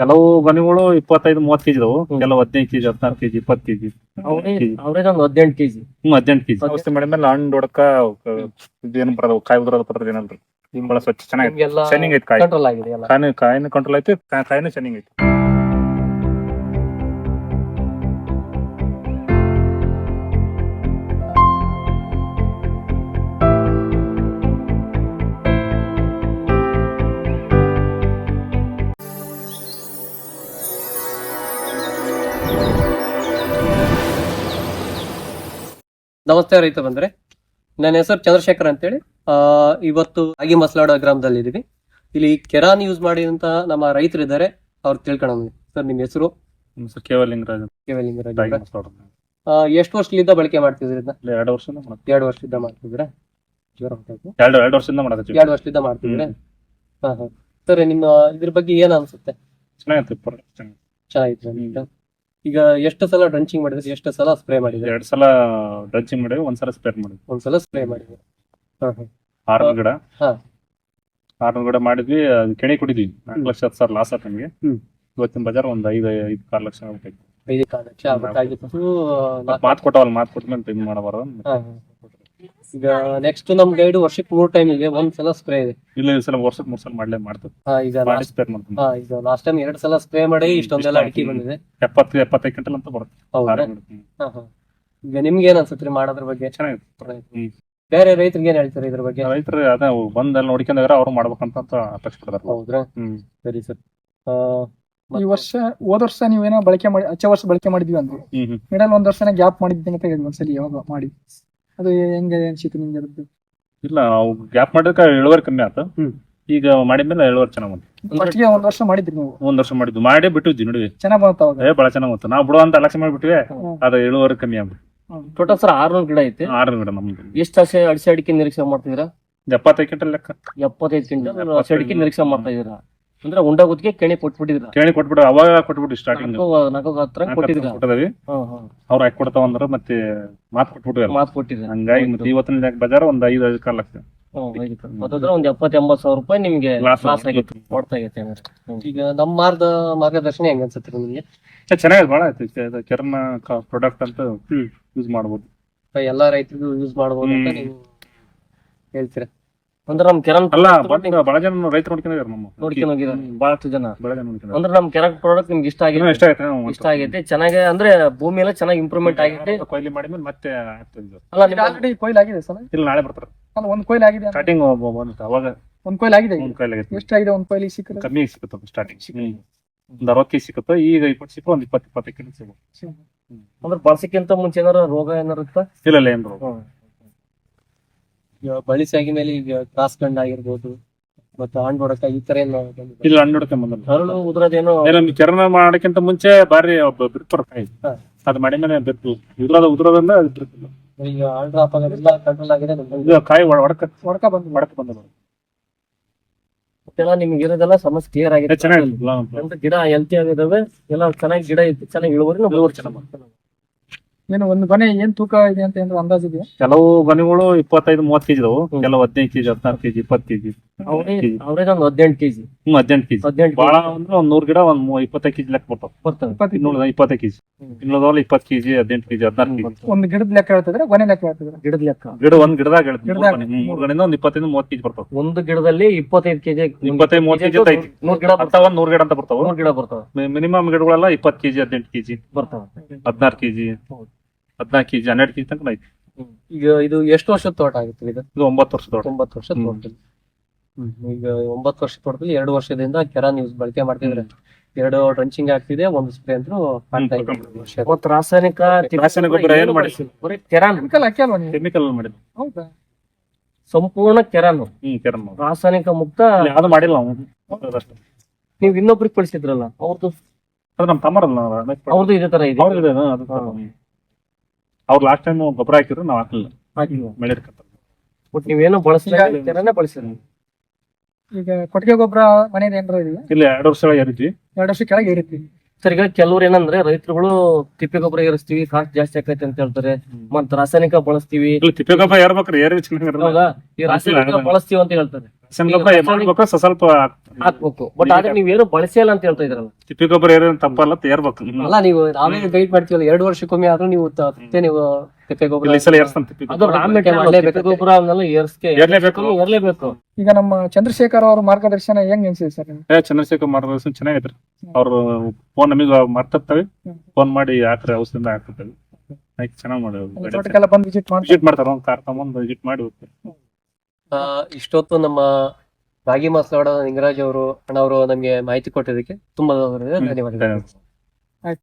ಕೆಲವು ಗೊನೆಗಳು ಇಪ್ಪತ್ತೈದು ಮೂವತ್ ಕೆಜಿ ಇದಾವು. ಕೆಲವು ಹದಿನೈದು ಕೆಜಿ ಹದಿನಾರು ಕೆಜಿ ಇಪ್ಪತ್ತು ಕೆಜಿ ಅವ್ರೇಜ್ ಒಂದು ಹದಿನೆಂಟು ಕೆಜಿ. ಹ್ಮ್ ಹದಿನೆಂಟು ಕೆಜಿ. ಔಷಧಿ ಮಾಡಿದ್ಮೇಲೆ ಹಣ್ಣು ಹೊಡಕ ಇದೇನು ಬರೋದು ಕಾಯಿ ಉದ್ರದ ಪತ್ರ ಏನಲ್ರಿ. ಬಹಳ ಸ್ವಚ್ಛ ಚೆನ್ನಾಗಿ ಎಲ್ಲ ಶೈನಿಂಗ್ ಐತಿ ಕಾಯಿ. ಕಂಟ್ರೋಲ್ ಆಗಿದೆ ಎಲ್ಲ. ಕಾಯಿನ ಕಂಟ್ರೋಲ್ ಐತಿ ಕಾಯಿನೂ ಶೈನಿಂಗ್ ಐತಿ. ನಮಸ್ತೆ ರೈತ ಬಂದ್ರೆ. ನನ್ನ ಹೆಸರು ಚಂದ್ರಶೇಖರ್ ಅಂತೇಳಿ. ಆ ಇವತ್ತು ಆಗಿ ಮಸಲಾಡ ಗ್ರಾಮದಲ್ಲಿ ಇದೀವಿ ಇಲ್ಲಿ ಕೆರಾನ್ ಯೂಸ್ ಮಾಡಿದಂತ ನಮ್ಮ ರೈತರು ಇದ್ದಾರೆ ಅವ್ರು ತಿಳ್ಕೊಳ್ಳೋಣ ಸರ್ ನಿಮ್ಮ ಹೆಸರು? ಕೇವಲಿಂಗರಾಜ್ ಕೇವಲಿಂಗರಾಜ್ ಎಷ್ಟು ವರ್ಷದಿಂದ ಬಳಕೆ ಮಾಡ್ತಿದ್ರಿ ಎರಡು ವರ್ಷದಿಂದ ಎರಡು ವರ್ಷದಿಂದ ಮಾಡ್ತಿದ್ರೆ. ಎರಡು ಎರಡು ವರ್ಷದಿಂದ ಮಾಡ್ತಿದ್ರೆ ಎರಡು ವರ್ಷದಿಂದ ಮಾಡ್ತಿದ್ರೆ ಹಾ ಹಾ. ಸರ್ ನಿಮ್ಮ ಇದ್ರ ಬಗ್ಗೆ ಏನ್ ಅನ್ಸುತ್ತೆ? ಚೆನ್ನಾಗಿತ್ತು. ಚೆನ್ನಾಗಿತ್ತು ಅಂತ. ಈಗ ಎಷ್ಟು ಸಲ ಡ್ರಂಚಿಂಗ್ ಮಾಡಿದ್ರೆ? ಎಷ್ಟು ಸಲ ಸ್ಪ್ರೇ ಮಾಡಿದ್ರೆ? ಎರಡ್ ಸಲ ಡ್ರಂಚಿಂಗ್ ಮಾಡಿದ್ರೆ ಒಂದ್ಸಲ ಸ್ಪ್ರೇ ಮಾಡಿದ್ವಿ. ಒಂದ್ಸಲ ಸ್ಪ್ರೇ ಮಾಡಿದ್ರೆ. ಹಾ ಹಾ. ಆರ್ನೂರು ಗಿಡ. ಹಾ. ಆರ್ನೂರು ಗಿಡ ಮಾಡಿದ್ವಿ ಅದು ಕೆಣಿ ಕುಡಿದ್ವಿ. ನಾಲ್ಕು ಲಕ್ಷ ಹತ್ತು ಸಾವಿರ ಲಾಸ್ ಆಯ್ತು ನಮಗೆ. ಹ್ಮ್. ಇವತ್ತಿನ ಬಜಾರ್ ಒಂದ್ ಐದು ಐದು ಆರು ಲಕ್ಷ ಆಗ್ಬೇಕಾಯ್ತು ಐದು ಕಾಲು ಲಕ್ಷ ಆಗ್ಬೇಕಾಗಿತ್ತು ಮಾತು ಮಾತ್ ಮಾತು ಮಾತ್ ಕೊಟ್ಮೇಲೆ ಇದು ಮಾಡಬಾರ್ದು ಹಾ, ಹಾ. ಈಗ ನೆಕ್ಸ್ಟ್ ನಮ್ ಗೈಡ್ ವರ್ಷಕ್ಕೆ ಮೂರ್ ಟೈಮ್ ಇದೆ ಒಂದ್ ಸಲ ಸ್ಪ್ರೇ ಇದೆ. ಇಲ್ಲ ಈ ಸಲ ವರ್ಷಕ್ಕೆ ಮೂರ್ ಸಲ ಮಾಡ್ಲೇ ಮಾಡ್ತೀವಿ ಹಾ, ಈಗ ಮಾಡಿ ಸ್ಪೇರ್ ಲಾಸ್ಟ್ ಟೈಮ್ ಎರಡ್ ಸಲ ಸ್ಪ್ರೇ ಮಾಡಿ ಇಷ್ಟೊಂದೆಲ್ಲ ಅಡಿಕೆ ಬಂದಿದೆ. ಎಪ್ಪತ್ತು ಎಪ್ಪತ್ತೈದು ಕ್ವಿಂಟಲ್ ಅಂತ ಬರುತ್ತೆ. ಹೌದಾ. ಹಾ, ಹಾ. ಈಗ ನಿಮ್ಗೆ ಏನ್ ಅನ್ಸುತ್ತೆ ಮಾಡೋದ್ರ ಬಗ್ಗೆ? ಚೆನ್ನಾಗಿದೆ ಹ್ಮ್. ಬೇರೆ ರೈತರಿಗೆ ಏನ್ ಹೇಳ್ತಾರೆ ಇದ್ರ ಬಗ್ಗೆ? ರೈತರು ಅದೇ ಬಂದೆಲ್ಲ ನೋಡ್ಕೊಂಡಾಗ ಅವ್ರು ಮಾಡ್ಬೇಕಂತ ಅಂತ ಅಪೇಕ್ಷೆ ಪಡ್ತಾರೆ ಹೌದ್ರಾ? ಹ್ಮ್. ಸರಿ ಸರ್. ಈ ವರ್ಷ ಹೋದ ವರ್ಷ ನೀವೇನೋ ಬಳಕೆ ಮಾಡಿ ಹಚ್ಚ ವರ್ಷ ಬಳಕೆ ಮಾಡಿದ್ವಿ ಅಂದ್ರೆ ಹ್ಮ್ ಹ್ಮ್. ಮಿಡಲ್ ಒಂದ್ ವರ್ಷನ ಗ್ಯಾಪ್ ಮಾಡಿದ್ದೀನಿ ಅಂತ ಹೇಳಿದ್ವಿ ಒಂದ್ಸಲಿ ಯಾವಾಗ ಮಾಡಿ. ಅದು ಹೆಂಗೆ ಅನ್ಸಿತ್ತು ನಿಮ್ಗೆ ಅದ್ರದ್ದು? ಇಲ್ಲ ನಾವು ಗ್ಯಾಪ್ ಮಾಡಿದ್ರೆ ಇಳುವರಿ ಕಮ್ಮಿ ಆಯ್ತು ಹ್ಮ್. ಈಗ ಮಾಡಿದ್ಮೇಲೆ ಇಳುವರಿ ಚೆನ್ನಾಗಿ ಬಂತು. ಫಸ್ಟ್ಗೆ ಒಂದ್ ವರ್ಷ ಮಾಡಿದ್ರಿ ನೀವು? ಒಂದ್ ವರ್ಷ ಮಾಡಿದ್ವಿ ಮಾಡಿ ಬಿಟ್ಟಿದ್ವಿ ನೋಡಿ ಚೆನ್ನಾಗಿ ಬಂತು ಅವಾಗ? ಏ ಬಹಳ ಚೆನ್ನಾಗಿ ಬಂತು. ನಾವು ಬಿಡುವಂತ ಅಲಕ್ಷ ಮಾಡಿಬಿಟ್ವಿ ಅದು ಅದ ಇಳುವರಿ ಕಮ್ಮಿ ಆಗ್ಬಿಟ್ಟು ಟೋಟಲ್ ಸರ್ ಆರ್ನೂರು ಗಿಡ ಐತೆ. ಆರು ಗಿಡ ನಮ್ದು. ಎಷ್ಟು ಹಸೆ ಅಡಿಸಿ ಅಡಿಕೆ ನಿರೀಕ್ಷೆ ಮಾಡ್ತಿದ್ದೀರಾ? ಎಪ್ಪತ್ತೈದು ಕ್ವಿಂಟಲ್ ಲೆಕ್ಕ. ಎಪ್ಪತ್ತೈದು ಕ್ವಿಂಟಲ್ ಅಡಿಕೆ ನಿರೀಕ್ಷೆ ಮಾಡ್ತಾ ಇದೀರಾ ಅಂದ್ರೆ ಉಂಡ ಗುತ್ತಿಗೆ ಕೆಣಿ ಕೊಟ್ಬಿಟ್ಟಿದ್ರ. ಕೇಳಿ ಕೊಟ್ಬಿಟ್ಟು ಅವಾಗ ಕೊಟ್ಬಿಟ್ಟು ಸ್ಟಾರ್ಟಿಂಗ್ ನಾಲ್ಕು ಹತ್ರ ಕೊಟ್ಟಿದ್ರು. ಕೊಟ್ಟದವಿ ಅವ್ರು ಹಾಕಿ ಕೊಡ್ತಾವ ಅಂದ್ರ ಮತ್ತೆ ಮಾತ್ ಕೊಟ್ಬಿಟ್ಟು ಮಾತ್ ಕೊಟ್ಟಿದ್ರು. ಹಂಗಾಗಿ ಮತ್ತೆ ಇವತ್ತಿನ ಬಜಾರ್ ಒಂದ್ ಐದು ಐದು ಕಾಲ ಲಕ್ಷ ಮತ್ತಂದ್ರೆ ಒಂದ್ ಎಪ್ಪತ್ ಎಂಬತ್ ಸಾವಿರ ರೂಪಾಯಿ ನಿಮ್ಗೆ ಲಾಸ್ ಆಗೈತೆ ಕೊಡ್ತಾ ಆಗೈತೆ ಈಗ ನಮ್ಮ ಮಾರ್ದ ಮಾರ್ಗದರ್ಶನ ಹೆಂಗ ಅನ್ಸತ್ತೆ ನಿಮ್ಗೆ? ಚೆನ್ನಾಗಿದೆ. ಬಹಳ ಆಯ್ತು. ಕೆರನ ಪ್ರಾಡಕ್ಟ್ ಅಂತ ಯೂಸ್ ಮಾಡ್ಬೋದು. ಎಲ್ಲಾ ರೈತರಿಗೂ ಯೂಸ್ ಮಾಡಬಹುದು ಅಂತ ನೀವು ಹೇಳ್ತೀರಾ? ಅಂದ್ರೆ ನಮ್ ಕೆರನ್ ಅಲ್ಲ ಬಂದ್ ಬಹಳ ಜನ ರೈತರು ನೋಡ್ಕೊಂಡಿದ್ದಾರೆ ನಮ್ಮ ನೋಡ್ಕೊಂಡು ಹೋಗಿದ್ದಾರೆ. ಬಹಳಷ್ಟು ಜನ. ಬಹಳ ಜನ ಅಂದ್ರೆ ನಮ್ ಕೆರನ್ ಪ್ರಾಡಕ್ಟ್ ನಿಮ್ಗೆ ಇಷ್ಟ ಆಗಿದೆ. ಇಷ್ಟ ಆಯ್ತು? ಇಷ್ಟ ಆಗೈತೆ ಚೆನ್ನಾಗಿ ಅಂದ್ರೆ ಭೂಮಿ ಎಲ್ಲ ಚೆನ್ನಾಗಿ ಇಂಪ್ರೂವ್ಮೆಂಟ್ ಆಗೈತೆ ಕೊಯ್ಲಿ ಮಾಡಿದ್ಮೇಲೆ ಮತ್ತೆ. ಅಲ್ಲ ನಿಮ್ಗೆ ಆಲ್ರೆಡಿ ಕೊಯ್ಲು ಆಗಿದೆ ಸರ್? ಇಲ್ಲ ನಾಳೆ ಬರ್ತಾರೆ. ಅಲ್ಲ ಒಂದ್ ಕೊಯ್ಲು ಆಗಿದೆ. ಸ್ಟಾರ್ಟಿಂಗ್ ಬಂತು ಅವಾಗ ಒಂದ್ ಕೊಯ್ಲು ಆಗಿದೆ ಒಂದ್ ಆಗಿದೆ. ಆಗೈತೆ ಎಷ್ಟಾಗಿದೆ ಒಂದ್ ಕೊಯ್ಲಿ ಸಿಕ್ಕರೆ ಕಮ್ಮಿ ಸಿಕ್ಕುತ್ತೆ ಸ್ಟಾರ್ಟಿಂಗ್ ಒಂದ್ ಅರವತ್ತು ಕೆಜಿ ಸಿಕ್ಕುತ್ತೆ ಈಗ ಇಪ್ಪತ್ತು ಸಿಕ್ಕ ಒಂದ್ ಇಪ್ಪತ್ತು ಇಪ್ಪತ್ತೈದು ಕೆಜಿ ಸಿಗ್ಬೋದು ಅಂದ್ರೆ ಬಳಸಕ್ಕಿಂತ ಮುಂಚೆ ಏನಾರ ರೋಗ ಏನಾರ ಇರುತ್ತಾ ಇಲ್ಲ ಇಲ್ಲ ಏನ್ರು ಈಗ ಸಾಗಿ ಮೇಲೆ ಈಗ ಕ್ರಾಸ್ ಗಂಡ ಆಗಿರ್ಬೋದು ಮತ್ತೆ ಹಣ್ಣು ಹೊಡಕ ಈ ತರ ಏನು ಬಂದಿದೆ. ಇಲ್ಲ ಹಣ್ಣು ಹೊಡಕ ಬಂದಲ್ಲ ಹರಳು ಉದ್ರದೇನೋ ನಮ್ಗೆ ಕೆರನ ಮಾಡಕ್ಕಿಂತ ಮುಂಚೆ ಬಾರಿ ಬಿರ್ತಾರ ಕಾಯಿ ಹಾ. ಅದ್ ಮಾಡಿದ್ಮೇಲೆ ಬಿತ್ತು ಉದ್ರದ ಉದ್ರದಂದ್ರೆ ಅದು ಬಿರ್ತಿಲ್ಲ. ಈಗ ಹಣ್ಣು ಡ್ರಾಪ್ ಆಗೋದಿಲ್ಲ ಕಂಟ್ರೋಲ್ ಆಗಿದೆ. ಇದು ಕಾಯಿ ಒಡ- ಒಡಕ ಹೊಡ್ಕ ಬಂದು ಒಡಕ ಬಂದ ಮತ್ತೆಲ್ಲ ನಿಮ್ಗೆ ಇರೋದೆಲ್ಲ ಸಮಸ್ಯೆ ಕ್ಲಿಯರ್ ಆಗಿದೆ ಚೆನ್ನಾಗಿಲ್ಲ ಅಂದ್ರೆ ಗಿಡ ಹೆಲ್ತಿ ಆಗಿದಾವೆ ಎಲ್ಲ ಚೆನ್ನಾಗಿ ಗಿಡ ಇತ್ತು ಚೆನ್ನಾಗಿ ಇಳುವರಿ ಇಳುವರಿ ಚೆನ್ನಾಗಿ ಏನು ಒಂದು ಗೊನೆ ಏನ್ ತೂಕ ಇದೆ ಅಂತ ಏನಾದ್ರು ಅಂದಾಜ್ ಇದೆಯಾ? ಕೆಲವು ಗೊನೆಗಳು ಇಪ್ಪತ್ತೈದು ಮೂವತ್ತು ಕೆಜಿ ಇದಾವು ಕೆಲವು ಹದಿನೈದು ಕೆಜಿ ಹದಿನಾರು ಕೆಜಿ ಇಪ್ಪತ್ತು ಕೆಜಿ ಅವ್ರೇಜ್ ಒಂದು ಹದಿನೆಂಟು ಕೆಜಿ. ಹ್ಮ್ ಹದಿನೆಂಟು ಕೆಜಿ. ಹದಿನೆಂಟು ಬಾಳ ಅಂದ್ರೆ ಒಂದ್ ನೂರ್ ಗಿಡ ಒಂದ್ ಮೂ- ಇಪ್ಪತ್ತೈದು ಕೆಜಿ ಲೆಕ್ಕ ಬರ್ತಾವ ಬರ್ತವೆ ಇಪ್ಪತ್ತು ಇನ್ನೂರ ಇಪ್ಪತ್ತೈದು ಕೆಜಿ. ಇನ್ನೂರದಲ್ಲಿ ಇಪ್ಪತ್ತು ಕೆಜಿ ಹದಿನೆಂಟು ಕೆಜಿ ಹದಿನಾರು ಕೆಜಿ. ಒಂದು ಗಿಡದ ಲೆಕ್ಕ ಹೇಳ್ತಿದ್ರೆ ಗೊನೆ ಲೆಕ್ಕ ಹೇಳ್ತಿದ್ರೆ? ಗಿಡದ ಲೆಕ್ಕ. ಗಿಡ ಒಂದ್ ಗಿಡದಾಗ ಹೇಳ್ತೀನಿ. ಮೂರ್ ಗಣಿಂದ ಒಂದ್ ಇಪ್ಪತ್ತೈದು ಮೂವತ್ತು ಕೆಜಿ ಬರ್ತಾವ. ಒಂದು ಗಿಡದಲ್ಲಿ ಇಪ್ಪತ್ತೈದು ಕೆಜಿ ಇಪ್ಪತ್ತೈದು ಮೂವತ್ತು ಕೆಜಿ ಐತಿ. ನೂರ್ ಗಿಡ ಬರ್ತಾವ ನೂರ್ ಗಿಡ ಅಂತ ಬರ್ತಾವ. ನೂರ್ ಗಿಡ ಬರ್ತಾವ. ಮಿನಿಮಮ್ ಗಿಡಗಳೆಲ್ಲ ಇಪ್ಪತ್ತು ಕೆಜಿ ಹದಿನೆಂಟು ಕೆಜಿ. ಬರ್ತಾವ. ಹದಿನಾರು ಕೆಜಿ. ಹದಿನಾಲ್ಕು ಕೆಜಿ ಹನ್ನೆರಡು ಕೆಜಿ ತನಕ ಐತಿ ಈಗ ಇದು ಎಷ್ಟು ವರ್ಷದ ತೋಟ ಆಗುತ್ತೆ ಇದು? ಇದು ಒಂಬತ್ತು ವರ್ಷ ತೋಟ. ಒಂಬತ್ತು ವರ್ಷ ಹ್ಮ್. ತೋಟದಲ್ಲಿ. ಈಗ ಒಂಬತ್ತು ವರ್ಷ ತೋಟದಲ್ಲಿ ಎರಡು ವರ್ಷದಿಂದ ಕೆರಾನ್ ಯೂಸ್ ಬಳಕೆ ಮಾಡ್ತಿದ್ರೆ ಎರಡು ಡ್ರಂಚಿಂಗ್ ಆಗ್ತಿದೆ ಒಂದು ಸ್ಪ್ರೇ ಅಂತೂ ಮಾಡ್ತಾ. ಇವತ್ತು ರಾಸಾಯನಿಕ ರಾಸಾಯನಿಕ ಗೊಬ್ಬರ ಏನು ಮಾಡಿ ಬರೀ ಕೆರಾನ್. ಕೆಮಿಕಲ್ ಹಾಕಿ ಅಲ್ವಾ ನೀವು? ಕೆಮಿಕಲ್ ಮಾಡಿದ್ವಿ ಹೌದಾ? ಸಂಪೂರ್ಣ ಕೆರಾನ್. ಹ್ಮ್ ರಾಸಾಯನಿಕ ಮುಕ್ತ ಯಾವ್ದು ಮಾಡಿಲ್ಲ ನಾವು ಅದಷ್ಟೇ. ನೀವು ಇನ್ನೊಬ್ರಿಗೆ ಕಳಿಸಿದ್ರಲ್ಲ ಅವ್ರದ್ದು ಅದು ನಮ್ ತಮ್ಮರಲ್ಲ ಅವ್ರದ್ದು ಇದೇ ತರ ಇದೆ. ಅವ್ರದ್ದು ಇದೆ, ಅದು ಅವ್ರು ಲಾಸ್ಟ್ ಟೈಮ್ ಗೊಬ್ಬರ ಹಾಕಿದ್ರು ನಾವು ಹಾಕಲಿಲ್ಲ. ಹಾಕಿಲ್ಲ. ಮಳೆ ಬಟ್ ನೀವೇನು ಬಳಸಿಲ್ಲ. ಈಗ- ಕೊಟ್ಟಿಗೆ ಗೊಬ್ಬರ ಮನೇಲಿ ಏನಾರ ಇದೆಯಾ? ಇಲ್ಲ ಎರಡು ವರ್ಷ ಏರಿದ್ವಿ. ಎರಡು ವರ್ಷ ಕೆಳಗೆ ಏರಿತ್ತಿ ಸರ್ ಈಗ ಕೆಲವ್ರು ಏನಂದ್ರೆ ರೈತರುಗಳು ತಿಪ್ಪೆ ಗೊಬ್ಬರ ಏರಿಸ್ತೀವಿ ಕಾಸ್ಟ್ ಜಾಸ್ತಿ ಆಕೈತೆ ಅಂತ ಹೇಳ್ತಾರೆ. ಮತ್ತ ರಾಸಾಯನಿಕ ಬಳಸ್ತೀವಿ. ತಿಪ್ಪೆ ಗೊಬ್ಬರ ಏರ್ಬೇಕ್ರಿ ಏರಿ ಚೆನ್ನಾಗಿರಲ್ಲ ಹೌದಾ? ಈ ರಾಸಾಯನಿಕ ಹಾಕಿಲ್ಲ. ಬಳಸ್ತೀವಿ ಅಂತ ಹೇಳ್ತಾರೆ. ಸ್ವಲ್ಪ ಹಾಕ್ಬೇಕು. ಬಟ್ ಆದ್ರೆ ಏನು ಬಳಸಿಲ್ಲ ಅಂತ ಹೇಳ್ತಾ ಇದ್ರಲ್ಲ ತಿಪ್ಪಿ ಗೊಬ್ಬರ ಏನೇನು ತಪ್ಪಲ್ಲ ತೇರ್ಬೇಕು ಅಲ್ಲ ನೀವು ಆಮೇಲೆ ಗೈಡ್ ಮಾಡ್ತೀವಲ್ಲ ಎರಡು ವರ್ಷಕ್ಕೊಮ್ಮೆ ಆದ್ರೂ ನೀವು ತ- ಮತ್ತೆ ನೀವು ತಿಪ್ಪೆ ಗೊಬ್ಬರ ಈ ಸಲ ಏರ್ಸನ್ ತಿಪ್ಪಿ ಅದು ಗೊಬ್ಬರ ರಾ ಮೆಟೀರಿಯಲ್ ಮಾಡ್ಲೇಬೇಕು. ಗೊಬ್ಬರ. ಅವನ್ನೆಲ್ಲ ಏರ್ಸ್ಕೆ ಏರ್ಲೇಬೇಕು. ಏರ್ಲೇಬೇಕು. ಈಗ ನಮ್ಮ ಚಂದ್ರಶೇಖರ್ ಅವ್ರ ಮಾರ್ಗದರ್ಶನ ಹೆಂಗ್ ಅನ್ಸಿದೆ ಸರ್ ನಿಮ್ಗೆ? ಏ ಚಂದ್ರಶೇಖರ್ ಮಾರ್ಗದರ್ಶನ ಚೆನ್ನಾಗಿದ್ರು ಅವ್ರು ಫೋನ್ ನಮಗೆ ಮಾಡ್ತಿರ್ತಾವೆ. ಫೋನ್ ಮಾಡಿ ಹಾಕ್ರಿ ಔಷಧಿಯಿಂದ ಹಾಕಿರ್ತೇವೆ ಆಯ್ತು ಚೆನ್ನಾಗಿ ಅಲ್ಲಿ ಮಾಡಿ ತೋಟಕ್ಕೆಲ್ಲ ಬಂದು ವಿಸಿಟ್ ಮಾಡಿ ವಿಸಿಟ್ ಮಾಡ್ತಾರ. ಒಂದ್ ಕಾರ್ ತಗೊಂಡ್ ವಿಸಿಟ್ ಮಾಡಿ ಹೋಗ್ತಾರೆ. ಆ, ಇಷ್ಟೊತ್ತು ನಮ್ಮ ರಾಗಿ ಮಾಸ್ಲಾಡ ನಿಂಗರಾಜ್ ಅವರು ಅಣ್ಣವರು ನಮಗೆ ಮಾಹಿತಿ ಕೊಟ್ಟಿದ್ದಕ್ಕೆ ತುಂಬಾ ಧನ್ಯವಾದಗಳು.